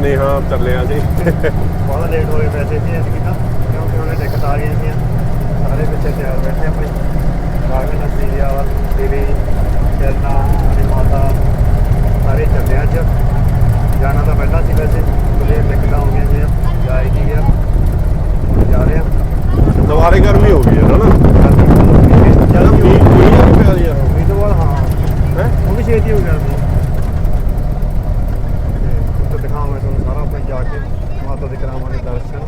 ਸੁਨੇਹਾ ਚੱਲਿਆ ਜੀ। ਬਹੁਤ ਲੇਟ ਹੋਏ ਵੈਸੇ ਜੀ ਐਤਕੀ ਤਾਂ ਕਿਉਂਕਿ ਉਹਨੇ ਦਿੱਕਤ ਆ ਗਈ ਸੀ। ਸਾਰੇ ਪਿੱਛੇ ਤਿਆਰ ਬੈਠੇ ਆਪਣੀ ਬਾਗ ਨਸੀਆ ਵਾਲ ਤੇਰੀ ਚਰਨਾ ਹਰੀ ਮਾਤਾ, ਸਾਰੇ ਚੱਲੇ ਅੱਜ। ਜਾਣਾ ਤਾਂ ਪਹਿਲਾਂ ਸੀ ਵੈਸੇ ਬਲੇ ਦਿੱਕਤਾਂ ਹੋ ਗਈਆਂ ਜੀ ਜਾ ਹੀ ਨਹੀਂ ਗਿਆ ਹੁਣ ਜਾ ਰਹੇ ਆ ਦੁਬਾਰੇ ਗਰਮੀ ਹੋ ਗਈ ਹੈ ਨਾ ਜਦ ਮੀਂਹ ਮੀਂਹ ਨਹੀਂ ਪਿਆ ਯਾਰ ਮੀਂਹ ਤੋਂ ਬਾਅਦ ਹਾਂ ਹੈ ਉਹ ਵੀ ਛੇਤੀ ਹੋ ਗਿਆ ਸੀ ਤੇ ਉੱਥੇ ਦਿਖਾਵਾਂਗੇ ਤੁਹਾਨੂੰ ਸਾਰਾ ਆਪਾਂ ਜਾ ਕੇ ਮਾਤਾ ਦੇ ਕਰਾਵਾਂਗੇ ਦਰਸ਼ਨ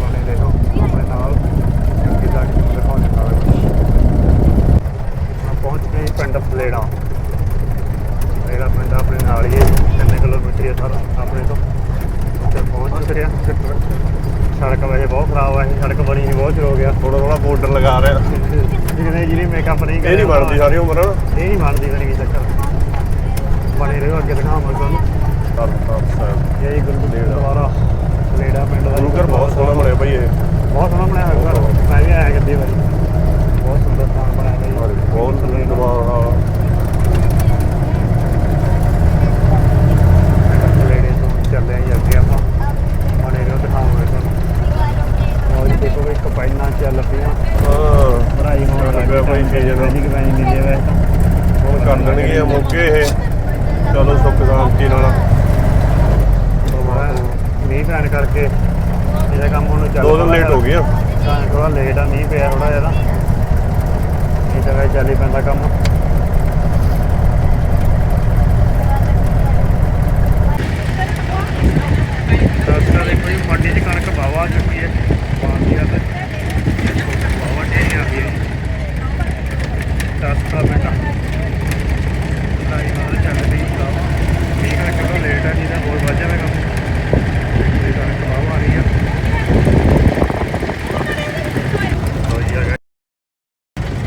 ਬਾਣੇ ਦੇਖੋ ਆਪਣੇ ਨਾਲ ਅੱਗੇ ਜਾ ਕੇ ਤੁਹਾਨੂੰ ਦਿਖਾਉਂਦੇ ਸਾਰਾ ਕੁਝ ਆਪਾਂ ਪਹੁੰਚ ਗਏ ਪਿੰਡ ਫਲੇੜਾ ਫਲੇੜਾ ਪਿੰਡ ਆਪਣੇ ਨਾਲ ਹੀ ਹੈ 3 ਕਿਲੋਮੀਟਰ ਹੀ ਸਾਰਾ ਆਪਣੇ ਤੋਂ। ਉੱਥੇ ਪਹੁੰਚ ਚੁੱਕੇ ਹਾਂ ਸੜਕ ਵੈਸੇ ਬਹੁਤ ਖਰਾਬ ਹੈ ਸੜਕ ਬਣੀ ਨਹੀਂ ਬਹੁਤ ਚਿਰ ਹੋ ਗਿਆ। ਥੋੜਾ ਥੋੜਾ ਬਾਰਡਰ ਲਗਾ ਰਿਹਾ। ਜਿਹਨੇ ਜਿਹੜੀ ਮੇਕਅਪ ਨਹੀਂ ਇਹ ਨਹੀਂ ਬਣਦੀ ਸਾਰੀ ਉਮਰ। ਇਹ ਨਹੀਂ ਬਣਦੀ ਫਿਰ ਕੀ ਚੱਕਰ। ਬਣੇ ਰਹੋ ਅੱਗੇ ਦਿਖਾਵਾਂਗੇ ਤੁਹਾਨੂੰ। ਸਾਹਿਬ ਇਹ ਗੁਰੂ ਦੁਆਰਾ ਲੇੜਾ ਪਿੰਡ ਦਾ ਗੁਰੂ ਘਰ ਬਹੁਤ ਸੋਹਣਾ ਬਣਿਆ ਭਾਈ ਇਹ ਬਹੁਤ ਸੋਹਣਾ ਬਣਿਆ ਹੋਇਆ ਘਰ ਮੈਂ ਵੀ ਆਇਆ ਕਿੱਦੀ ਵਾਰੀ ਬਹੁਤ ਸੁੰਦਰ ਸਥਾਨ ਬਣਾਇਆ ਗਿਆ ਜੀ ਬਹੁਤ ਦਿਮਾਗ ਲੇੜੇ ਤੋਂ ਚੱਲੇ ਆਂ ਜੀ ਅੱਗੇ ਆਪਾਂ ਬਣੇ ਰਹੋ ਦਿਖਾਵਾਂਗੇ ਤੁਹਾਨੂੰ ਉਹ ਜੀ ਦੇਖੋ ਵੀ ਕਪਾਈਨਾਂ ਚੱਲ ਪਈਆਂ ਹਾਂ ਭਰਾਈ ਹੋਣ ਲੱਗ ਲੱਗਿਆ ਭਾਈ season। ਵੈਨੀ ਕਿ ਵੈਨੀ ਮਿਲੇ ਵੈਸੇ ਤਾਂ ਹੁਣ ਕਰ ਦੇਣਗੇ ਇਹ ਮੌਕੇ ਇਹ ਚਲੋ ਸੁੱਖ ਸ਼ਾਂਤੀ ਨਾਲ। ਮੀਂਹ ਪੈਣ ਕਰਕੇ ਇਹਦਾ ਕੰਮ ਹੁਣ ਚੱਲ ਦੋ ਦਿਨ ਲੇਟ ਹੋ ਗਏ ਆ। ਤਾਂ ਥੋੜਾ ਲੇਟ ਆ ਮੀਂਹ ਪਿਆ ਥੋੜਾ ਜ਼ਿਆਦਾ ਇਹ ਤਾਂ ਵੈਸੇ ਚੱਲ ਹੀ ਪੈਂਦਾ ਕੰਮ। ਦਸਤਾ ਦੇ ਕੋਈ ਮੰਡੀ 'ਚ ਕਣਕ ਬਾਵਾ ਚੁੱਕੀ ਹੈ। ਪਾਉਂਦੀ ਆ ਤੇ ਬਾਵਾ ਢੇਰੀ ਆ ਗਈ ਦਸਤਾ ਬੇਟਾ ਲਾਈ ਨਾਲ ਚੱਲ ਰਹੀ ਬਾਵਾ ਮੀਂਹ ਕਰਕੇ ਥੋੜਾ ਲੇਟ ਆ ਨਹੀਂ ਤਾਂ ਹੋਰ ਵੱਜ ਜਾਵੇਗਾ ਇਹ ਕਣਕ ਬਾਵਾ ਆ ਰਹੀ ਆ ਲਓ ਜੀ ਆ ਗਏ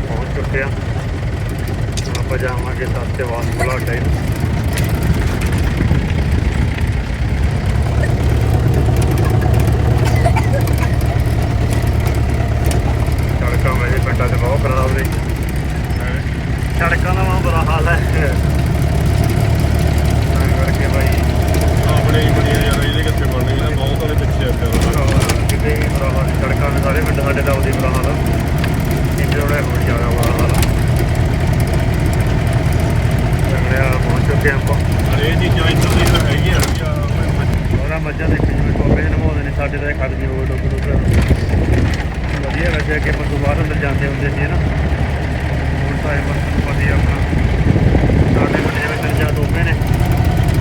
ਪਹੁੰਚ ਚੁੱਕੇ ਆ ਹੁਣ ਆਪਾਂ ਜਾਵਾਂਗੇ ਸਾਤੇ ਵਾਸ ਬੁਲਾਡਾ ਹੀ ਸੜਕਾਂ ਵੈਸੇ ਪਿੰਡਾਂ 'ਚ ਬਹੁਤ ਖਰਾਬ ਨੇ ਸੜਕਾਂ ਦਾ ਬਹੁਤ ਬੁਰਾ ਹਾਲ ਹੈ ਤਾਂ ਕਰਕੇ ਭਾਈ ਆਪਣੇ ਹੀ ਬਣੀ ਯਾਰ ਇਹਦੇ ਕਿੱਥੇ ਬਣਨੀ ਇਹਦਾ ਬਹੁਤ ਵਾਲੇ ਪਿੱਛੇ ਆ ਕਿਤੇ ਵੀ ਬੁਰਾ ਹਾਲ ਨਹੀਂ। ਸੜਕਾਂ ਦੇ ਸਾਰੇ ਪਿੰਡ ਸਾਡੇ ਦਾ ਉਹਦੀ ਬੁਰਾ ਹਾਲ ਆ ਇੰਨੇ ਥੋੜਾ ਹੋਰ ਜ਼ਿਆਦਾ ਬੁਰਾ ਹਾਲ ਆ ਲੰਗੜਿਆ ਪਹੁੰਚ ਚੁੱਕੇ ਹਾਂ ਆਪਾਂ ਪਰ ਇਹ ਚੀਜ਼ਾਂ ਇੱਧਰ ਦੀ ਤਾਂ ਹੈਗੀਆਂ ਉਹਦਾ ਮੱਝਾਂ ਦੇਖੀ ਜਿਵੇਂ ਟੋਪੇ ਜਿਹੇ ਨਮਾਉਂਦੇ ਨੇ ਸਾਡੇ ਤਾਂ ਇਹ ਖਤਮ ਹੀ ਹੋ ਗਏ ਡੁੱਬ ਡੁੱਬ ਵਧੀਆ ਵੈਸੇ ਅੱਗੇ ਪਸ਼ੂ ਬਾਹਰ ਅੰਦਰ ਜਾਂਦੇ ਹੁੰਦੇ ਸੀ ਨਾ ਹੁਣ ਤਾਂ ਇਹ ਬਸ ਵਧੀਆ ਆਪਣਾ ਸਾਡੇ ਪਿੰਡ ਜਿਵੇਂ ਤਿੰਨ ਚਾਰ ਟੋਪੇ ਨੇ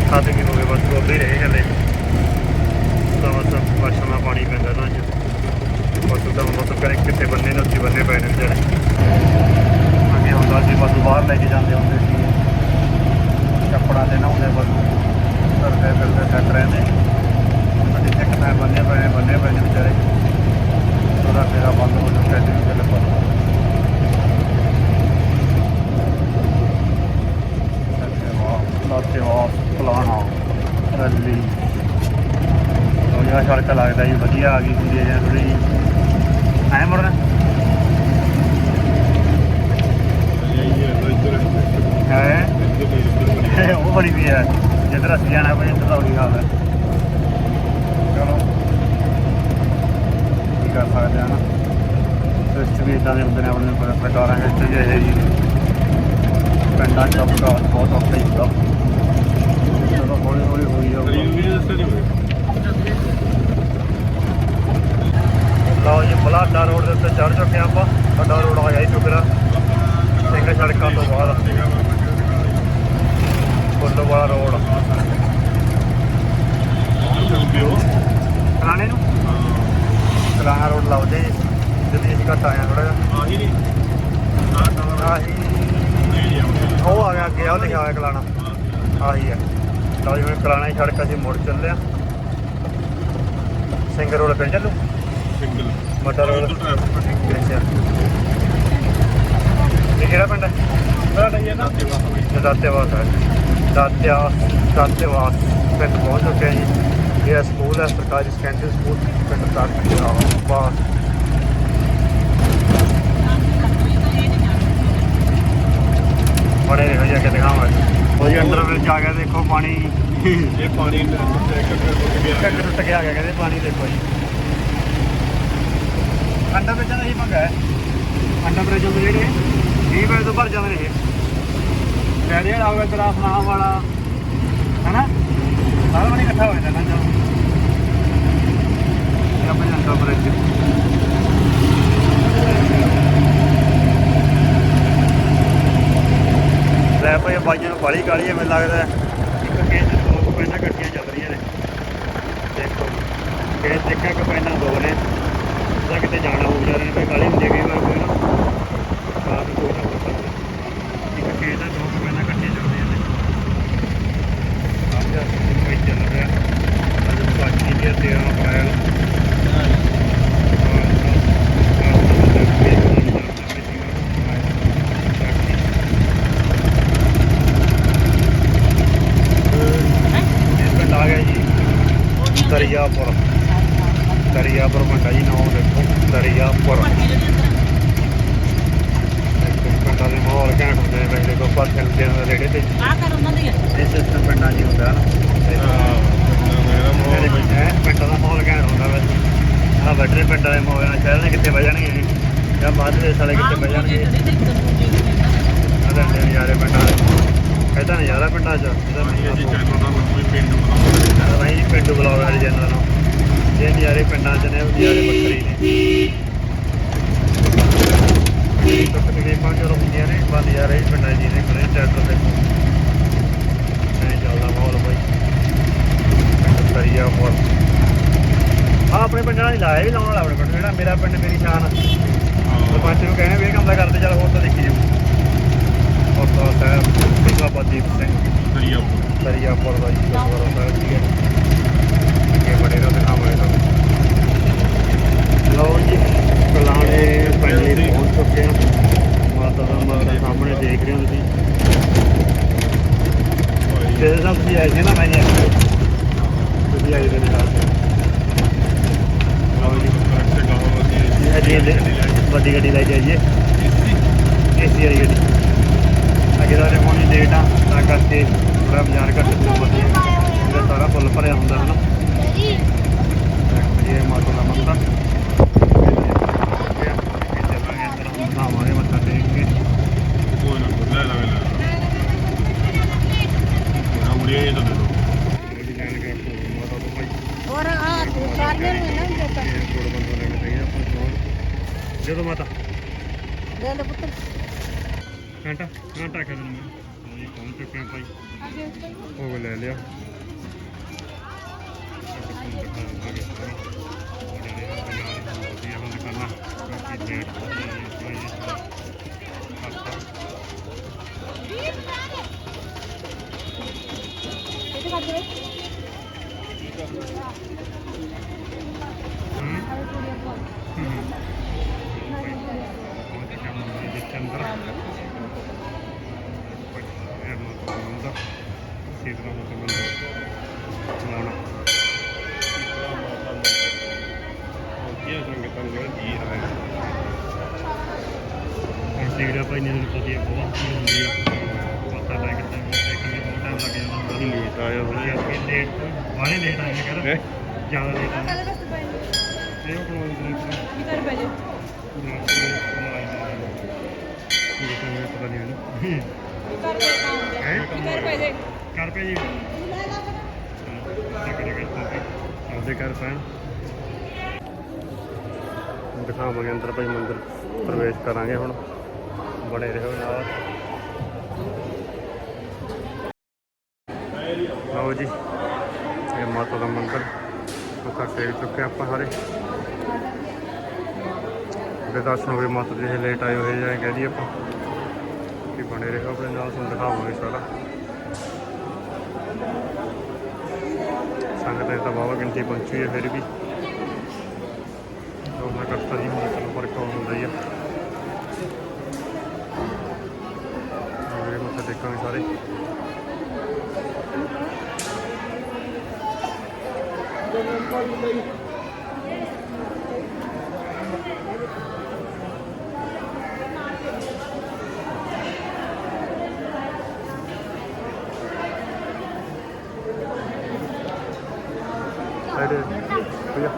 ਖਤਮ ਹੀ ਹੋ ਗਏ ਬਸ ਟੋਪੇ ਹੀ ਰਹੇ ਹਲੇ ਤਾਂ ਬਸ ਬਾਸ਼ਾਂ ਦਾ ਪਾਣੀ ਪੈਂਦਾ ਨਾ ਅੱਜ ਪਸ਼ੂ ਕਰੇ ਕਿੱਥੇ ਬੰਨੇ ਨੇ ਉੱਥੇ ਬੰਨੇ ਪਏ ਨੇ ਵਿਚਾਰੇ। ਅੱਗੇ ਹੁੰਦਾ ਸੀ ਪਸ਼ੂ ਬਾਹਰ ਲੈ ਕੇ ਜਾਂਦੇ ਹੁੰਦੇ ਸੀ। ਕੱਪੜਾ ਤੇ ਹੁੰਦੇ ਪਸ਼ੂ ਕਰਦੇ ਫਿਰਦੇ ਸੈੱਟ ਰਹਿੰਦੇ। ਅੱਜ ਇੱਕ ਤਾਂ ਬੰਨੇ ਪਏ ਬੰਨੇ ਪਏ ਨੇ ਵਿਚਾਰੇ। ਉਹਦਾ ਫੇਰਾ ਬੰਦ ਹੋ ਚੁੱਕਾ ਜੀ ਚੱਲ ਪਰ ਲਾਤੇ ਵਾ ਪਲਾਨਾ ਰੱਲੀ। ਉਹ ਜਿਹੜਾ ਸੜਕ ਲੱਗਦਾ ਜੀ, ਵਧੀਆ ਆ ਗਈ ਹੁੰਦੀ ਹੈ ਜਾਂ ਥੋੜੀ ਐ ਮੁੜਨਾ ਹੈ ਉਹ ਬੜੀ ਵੀ ਹੈ ਜਿੱਧਰ ਅਸੀਂ ਜਾਣਾ ਪਏ ਇੱਧਰ ਦਾ ਉਹੀ ਹਾਲ ਹੈ ਚਲੋ ਕੀ ਕਰ ਸਕਦੇ ਆ ਨਾ ਸਿਸਟ ਵੀ ਇਦਾਂ ਦੇ ਹੁੰਦੇ ਨੇ ਆਪਣੇ ਪ੍ਰ- ਪ੍ਰਕਾਰਾਂ ਵਿੱਚ ਜਿਹੇ ਜੀ ਪਿੰਡਾਂ ਚ ਆਪਣਾ ਬਹੁਤ ਔਖਾ ਹੀ ਹੁੰਦਾ ਚਲੋ ਹੌਲੀ ਹੌਲੀ ਹੋਈ ਜਾਊਗਾ ਲਓ ਜੀ ਬਲਾਡਾ ਰੋਡ ਦੇ ਉੱਤੇ ਚੜ ਚੁੱਕੇ ਹਾਂ ਆਪਾਂ। ਸਾਡਾ ਰੋਡ ਆ ਗਿਆ ਜੀ ਚੁਕਰਾ ਸਿੰਘ ਸੜਕਾਂ ਤੋਂ ਬਾਅਦ ਫੁੱਲਵਾਲਾ ਰੋਡ। ਕਰਾਣੇ ਨੂੰ? ਕਰਾਣਾ ਰੋਡ ਲਾਉਂਦੇ ਜਿੱਦੀ ਅਸੀਂ ਘੱਟ ਆਇਆ ਥੋੜਾ ਜਿਹਾ। ਆਹੀ ਉਹ ਆ ਗਿਆ ਅੱਗੇ ਉਹ ਲਿਖਿਆ ਹੋਇਆ ਕਲਾਣਾ ਆਹੀ ਹੈ ਲਓ ਜੀ ਹੁਣ ਕਲਾਣਾ ਹੀ ਸੜਕ ਅਸੀਂ ਮੁੜ ਚੱਲੇ ਆ ਸਿੰਘ ਰੋਡ ਪਿੰਡ ਚੱਲੂ ਅੱਛਾ। ਇਹ ਕਿਹੜਾ ਪਿੰਡ ਹੈ? ਬੜਾ ਹੀ ਹੈ ਨਾ ਦਾਤੇਵਾਸ ਹੈ ਦਾਤਿਆ ਦਾਤੇਵਾਸ ਪਿੰਡ ਪਹੁੰਚ ਚੁੱਕੇ ਹਾਂ ਜੀ। ਇਹ ਸਕੂਲ ਹੈ ਸਰਕਾਰੀ ਸੈਕੰਡਰੀ ਸਕੂਲ ਪਿੰਡ ਦਾਤੇਵਾਸ ਬੜੇ ਰਹੋ ਜੀ ਅੱਗੇ ਦਿਖਾਵਾਂਗੇ। ਉਹ ਜੀ ਅੰਡਰ ਵਿੱਚ ਆ ਗਿਆ ਦੇਖੋ ਪਾਣੀ। ਇਹ ਪਾਣੀ ਟੁੱਟ ਗਿਆ। ਟੁੱਟ ਕੇ ਆ ਗਿਆ ਕਹਿੰਦੇ ਪਾਣੀ ਦੇਖੋ ਜੀ। ਅੰਡਾ ਬ੍ਰਿਜਾਂ ਦਾ ਹੀ ਮੰਗਾ ਹੈ। ਅੰਡਾ ਬ੍ਰਿਜਾਂ ਦੇ ਜਿਹੜੇ? 20 ਵਜੇ ਤੋਂ ਭਰ ਜਾਂਦੇ ਨੇ ਇਹ। ਕਹਿੰਦੇ ਜਿਹੜਾ ਹੋਵੇ ਤੇਰਾ ਨਾਮ ਵਾਲਾ। ਹਨਾ? ਸਾਰਾ ਪਾਣੀ ਇਕੱਠਾ ਹੋ ਜਾਂਦਾ ਨਾ ਜਦੋਂ ਇਹ ਆਪਣੇ ਅੰਡਾ ਬ੍ਰਿਜ ਲੈ ਭਾਈ ਬਾਈਆਂ ਨੂੰ ਬਾਲੀ ਕਾਲੀ ਹੈ ਮੈਨੂੰ ਲੱਗਦਾ। ਇੱਕ ਚ ਦੋ ਪੈਨਾਂ ਇਕੱਠੀਆਂ ਚੱਲ ਰਹੀਆਂ ਨੇ। ਦੇਖੋ ਖੇਤ ਦੇਖਿਆ ਕਿ ਪੈਨਾਂ ਦੋ ਨੇ। ਤਾਂ ਕਿਤੇ ਜਾਣਾ ਹੋ ਜਾ ਰਹੇ ਨੇ ਕੋਈ ਕਾਲੀ ਹੁੰਦੀ ਕਈ ਵਾਰ ਕੋਈ ਨਾ। ਆਪ ਕੋਈ ਨਾ ਸਕਦਾ ਇੱਕ ਖੇਤ ਦਾ ਦੋ ਕੁ ਪੈਨਾਂ ਇਕੱਠੀਆਂ ਚੱਲ ਰਹੀਆਂ ਨੇ ਆਪ ਜਾ ਕੋਈ ਚੱਲ ਰਿਹਾ। ਅੱਜ ਬਾਕੀ ਦੀ 13 ਅਪ੍ਰੈਲ। ਜੀ। ਦਰਿਆਪੁਰ। ਦਰਿਆਪੁਰ ਪਿੰਡ ਆ ਜੀ ਨਾਮ ਦੇਖੋ ਦਰਿਆਪੁਰ ਪਿੰਡਾਂ ਦੇ ਮਾਹੌਲ ਘੈਂਟ ਹੁੰਦੇ ਨੇ ਕੋ ਪਰ ਚੱਲਦੇ ਨੇ ਰੇੜੇ ਤੇ। ਆ ਕਰ ਉਹਨਾਂ ਦੀ ਇਹ ਸਿਸਟਮ ਪਿੰਡਾਂ 'ਚ ਹੀ ਹੁੰਦਾ ਨਾ। ਪਿੰਡ ਦਾ ਮਾਹੌਲ ਘੈਂਟ ਹੁੰਦਾ ਵੈਸੇ। ਆ ਵੱਡੇ ਪਿੰਡਾਂ ਦੇ ਮਾਹੌਲ ਨਾਲ ਸ਼ਹਿਰ ਨੇ ਕਿੱਥੇ ਜਾਣਗੇ ਇਹ? ਜਾਂ ਬਾਅਦ ਦੇ ਸਾਲੇ ਕਿੱਥੇ ਜਾਣਗੇ? ਤਾਂ ਨਜ਼ਾਰੇ ਪਿੰਡਾਂ ਦੇ। ਇਹਦਾ ਨਜ਼ਾਰਾ ਪਿੰਡਾਂ 'ਚ ਇਹਦਾ ਇਹ ਜੀ ਨਜ਼ਾਰਾ ਚੈਨਲ ਦਾ ਕੋਈ ਪਿੰਡ ਬਣਾਉਂਦਾ। ਭਾਈ ਪਿੰਡੂ ਬਲੌਗ ਵਾਲੀ ਚੈਨਲ ਨੂੰ। ਜੇ ਨਜ਼ਾਰੇ ਪਿੰਡਾਂ 'ਚ ਨੇ ਉਹ ਨਜ਼ਾਰੇ ਵੱਖਰੇ ਨੇ। ਤਕਲੀਫਾਂ ਨੇ ਬਸ ਨਜ਼ਾਰੇ ਹੀ ਪਿੰਡਾਂ 'ਚ ਹੀ ਨੇ ਖੜੇ ਟਰੈਕਟਰ ਦੇ ਨਹੀਂ ਚੱਲਦਾ ਮਾਹੌਲ ਬਾਈ। ਪਿੰਡ ਸਰੀਆ ਮੋਰ ਆ ਆਪਣੇ ਪਿੰਡ ਨਾਲ ਲਾਇਆ ਵੀ ਲਾਉਣ ਵਾਲਾ ਆਪਣੇ ਪਿੰਡ ਜਿਹੜਾ ਮੇਰਾ ਪਿੰਡ ਮੇਰੀ ਸ਼ਾਨ ਸਰਪੰਚ ਨੂੰ ਕਹਿੰਦੇ ਵੀ ਇਹ ਕੰਮ ਤਾਂ ਕਰਦੇ ਚੱਲ ਹੋਰ ਤਾਂ ਦੇਖੀ ਜਾਊ। ਹੋਰ ਤਾਂ ਸਾਹਿਬ ਸਿੰਘ ਬਾਬਾ ਦੀਪ ਸਿੰਘ ਦਰਿਆ ਦਰਿਆਪੁਰ ਦਾ ਜੀ ਗੁਰਦੁਆਰਾ ਸਾਹਿਬ ਜੀ ਹੈ ਬੜੇ ਦਾ ਦਿਖਾਵਾਂਗੇ ਤੁਹਾਨੂੰ। ਲਓ ਜੀ ਕਲਾਣੇ ਫਾਈਨਲੀ ਪਹੁੰਚ ਚੁੱਕੇ ਹਾਂ। ਮਾਤਾ ਦਾ ਮੰਦਰ ਸਾਹਮਣੇ ਦੇਖ ਰਹੇ ਹੋ ਤੁਸੀਂ। ਜਿਹਦੇ ਨਾਲ ਤੁਸੀਂ ਆਏ ਸੀ ਨਾ ਮੈਂ ਤੁਸੀਂ ਆਏ ਦੇ ਨਾਲ। ਲਓ ਜੀ ਇਹ ਜੀ ਲੈ ਵੱਡੀ ਗੱਡੀ ਲੈ ਜਾਈਏ ਏਸੀ ਵਾਲੀ ਗੱਡੀ। ਅੱਗੇ ਦਾ ਰੇਮੋਨੀ ਲੇਟ ਆ, ਤਾਂ ਕਰਕੇ ਥੋੜਾ ਬਾਜ਼ਾਰ ਘੱਟ ਤੋਂ ਵਧੀਆ ਸਾਰਾ ਫੁੱਲ ਭਰਿਆ ਹੁੰਦਾ ਹੈ ਨਾ ਇਹ ਮਾਤਾ ਦਾ ਮੰਦਰ ਚੱਲਾਂਗੇ ਅੰਦਰ ਹੁਣ ਬਣਾਵਾਂਗੇ ਮੱਥਾ ਟੇਕ ਕੇ ਕੋਈ ਨਾ ਲੈ ਲਾ ਲੈ ਨਾ ਮੁੜੀਏ ਇਹ ਤਾਂ ਦੇ ਦੋ ਜਿਹੜੀ ਲੈਣ ਗਿਆ ਮਾਤਾ ਤੋਂ ਭਾਈ ਔਰ ਆ ਦੁਕਾਨੇ ਨੂੰ ਨਾ ਦਿੱਤਾ ਇਹ ਕੋਲ ਬੰਦਾ ਲੈਣਾ ਚਾਹੀਦਾ ਆਪਾਂ ਨੂੰ ਜਦੋਂ ਮਾਤਾ ਦੇ ਲੈ ਪੁੱਤ ਘੰਟਾ ਘੰਟਾ ਕਰ ਦਿੰਦੇ ਹਾਂ ਜੀ ਪਹੁੰਚ ਚੁੱਕੇ ਹਾਂ ਭਾਈ ਉਹ ਲੈ ਲਿਆ। ਕਿੱਥੇ ਕੀ ਸੰਗਤਾਂ ਨੂੰ ਜਿਹੜਾ ਜੀ ਆਇਆ ਸੀੜਾ ਭਾਈ ਨੇ ਨੂੰ ਪਤੀ ਬਹੁਤ ਭੀੜ ਹੁੰਦੀ ਆ ਪਤਾ ਲੱਗ ਕਿਤੇ ਕਿੰਨੇ ਬਹੁਤ ਟਾਈਮ ਲੱਗ ਜਾਂਦਾ। ਜੀ ਲੇਟ ਆਇਆ ਅਸੀਂ ਹੋਇਆ ਅੱਗੇ ਲੇਟ ਬਾਹਲੇ ਲੇਟ ਆਏ ਕਰ ਹੈਂ? ਜ਼ਿਆਦਾ ਲੇਟ ਪੈ ਇਹ ਉਹ ਕੋਲ ਨਹੀਂ ਕੀ ਕਰ ਪੈ ਜੇ? ਪਤਾ ਨਹੀਂ ਮੈਨੂੰ ਕੀ ਕਰ ਪੈ ਕਾਉਂਦੇ ਹੈਂ? ਕੀ ਕਰ ਪੈ ਜੇ? ਕਰ ਪਏ ਜੀ। ਆਪਦੇ ਕਰ ਪੈਣ ਦਿਖਾਵਾਂਗੇ ਅੰਦਰ ਭਾਈ ਮੰਦਿਰ। ਪ੍ਰਵੇਸ਼ ਕਰਾਂਗੇ ਹੁਣ। ਬਣੇ ਰਹੋ ਨਾਲ। ਲਓ ਜੀ, ਇਹ ਮਾਤਾ ਦਾ ਮੰਦਿਰ। ਮੱਥਾ ਟੇਕ ਚੁੱਕੇ ਆਪਾਂ ਸਾਰੇ। ਦੇ ਦਰਸ਼ਨ ਹੋ ਗਏ, ਮਾਤਾ ਜੀ ਲੇਟ ਆਏ ਹੋਏ ਜਾਂ ਕਹਿ ਦਈਏ ਆਪਾਂ। ਕਿ ਬਣੇ ਰਹੋ ਆਪਣੇ ਨਾਲ, ਤੁਹਾਨੂੰ ਦਿਖਾਵਾਂਗੇ ਸਾਰਾ। ਸੰਗਤ ਤਾਂ ਬਾਬਾ ਗਿਣਤੀ ਪਹੁੰਚੀ ਹੈ ਫਿਰ ਵੀ। 来点不要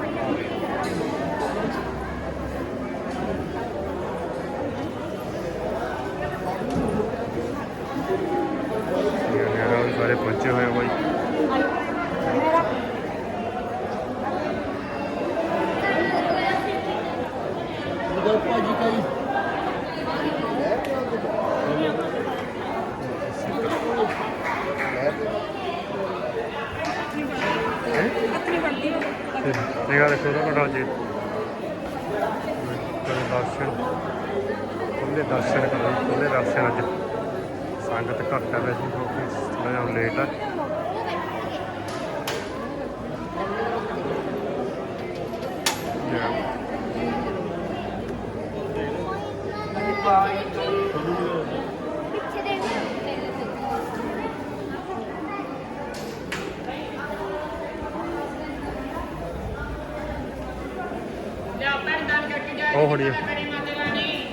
16 ਵਜੇ ਦਰਸ਼ਨ। ਖੁੱਲੇ ਦਰਸ਼ਨ ਕਰਨ ਖੁੱਲੇ ਦਰਸ਼ਨ ਅੱਜ। ਸੰਗਤ ਘੱਟ ਹੈ ਜੀ ਕਿਉਂਕਿ ਥੋੜਾ ਜਿਹਾ ਲੇਟ ਹੈ Yeah. ਖੜੀ ਹੈ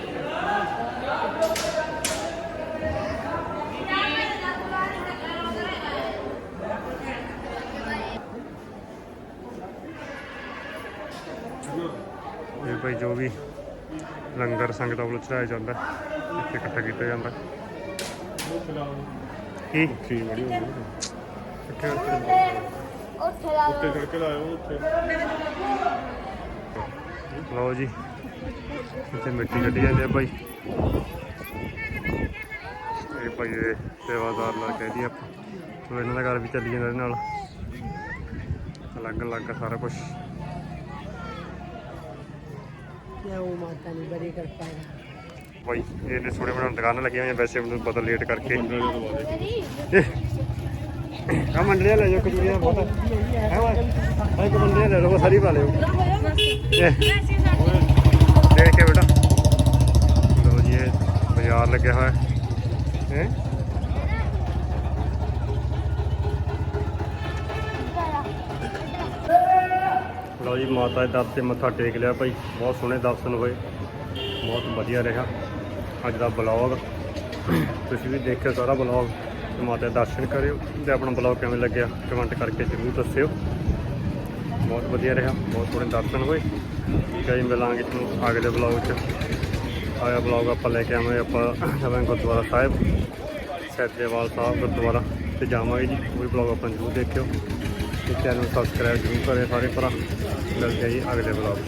ਇਹ ਭਾਈ ਜੋ ਵੀ ਲੰਗਰ ਸੰਗਤਾਂ ਵੱਲੋਂ ਚੜਾਇਆ ਜਾਂਦਾ ਹੈ, ਇੱਥੇ ਇਕੱਠਾ ਕੀਤਾ ਜਾਂਦਾ ਹੈ। ਕੀ ਕੀ ਬੜੀ ਹੁੰਦੀ ਇੱਥੇ ਇੱਥੇ ਉੱਤੇ ਕਰਕੇ ਲਾਇਓ ਉੱਥੇ ਲਓ ਜੀ ਇੱਥੇ ਮਿੱਟੀ ਕੱਢੀ ਜਾਂਦੇ ਆ ਭਾਈ ਇਹ ਭਾਈ ਦੇ ਸੇਵਾਦਾਰ ਨਾਲ ਕਹਿ ਆਪਾਂ। ਚਲੋ ਇਹਨਾਂ ਦਾ ਘਰ ਵੀ ਚੱਲੀ ਜਾਂਦਾ ਇਹਦੇ ਨਾਲ। ਅਲੱਗ ਅਲੱਗ ਸਾਰਾ ਕੁਝ ਉਹ ਮਾਤਾ ਨੇ ਬੜੀ ਕਿਰਪਾ ਹੈ। ਭਾਈ ਇਹ ਨੇ ਥੋੜੇ ਬਣਾ ਦੁਕਾਨ ਲੱਗੀਆਂ ਹੋਈਆਂ ਵੈਸੇ ਮੈਨੂੰ ਪਤਾ ਲੇਟ ਕਰਕੇ। ਆ ਮੰਡਲੀਆਂ ਲੈ ਜਾਓ ਕਚੂਰੀਆਂ ਬਹੁਤ। ਹੈ ਵਾਹ ਇੱਕ ਮੰਡਲੀਆਂ ਲੈ ਲਓ ਸਾਰੀ ਪਾ ਲਿਓ। ਬਾਜ਼ਾਰ ਲੱਗਿਆ ਹੋਇਆ ਹੈ। ਲਓ ਜੀ, ਮਾਤਾ ਦੇ ਦਰ ਤੇ ਮੱਥਾ ਟੇਕ ਲਿਆ ਭਾਈ। ਬਹੁਤ ਸੋਹਣੇ ਦਰਸ਼ਨ ਹੋਏ। ਬਹੁਤ ਵਧੀਆ ਰਿਹਾ। ਅੱਜ ਦਾ ਬਲੌਗ ਤੁਸੀਂ ਵੀ ਦੇਖਿਓ ਸਾਰਾ ਬਲੌਗ ਮਾਤਾ ਦੇ ਦਰਸ਼ਨ ਕਰਿਓ। ਤੇ ਆਪਣਾ ਬਲੌਗ ਕਿਵੇਂ ਲੱਗਿਆ ਕਮੈਂਟ ਕਰਕੇ ਜ਼ਰੂਰ ਦੱਸਿਓ। ਬਹੁਤ ਵਧੀਆ ਰਿਹਾ। ਬਹੁਤ ਸੋਹਣੇ ਦਰਸ਼ਨ ਹੋਏ। ਠੀਕ ਹੈ ਜੀ, ਮਿਲਾਂਗੇ ਤੁਹਾਨੂੰ ਅਗਲੇ ਬਲੌਗ 'ਚ। ਆਇਆ ਬਲੌਗ ਆਪਾਂ ਲੈ ਕੇ ਆਵਾਂਗੇ ਆਪਾਂ ਜਾਵਾਂਗੇ ਗੁਰਦੁਆਰਾ ਸਾਹਿਬ ਸੈਦੇਵਾਲ ਸਾਹਿਬ ਗੁਰਦੁਆਰਾ ਤੇ ਜਾਵਾਂਗੇ ਜੀ। ਉਹ ਵੀ ਬਲੌਗ ਆਪਾਂ ਜ਼ਰੂਰ ਦੇਖਿਓ। ਤੇ ਚੈਨਲ ਸਬਸਕ੍ਰਾਈਬ ਜ਼ਰੂਰ ਕਰਿਓ ਸਾਰੇ ਭਰਾ। ਮਿਲ ਆ ਜੀ ਅਗਲੇ ਬਲੌਗ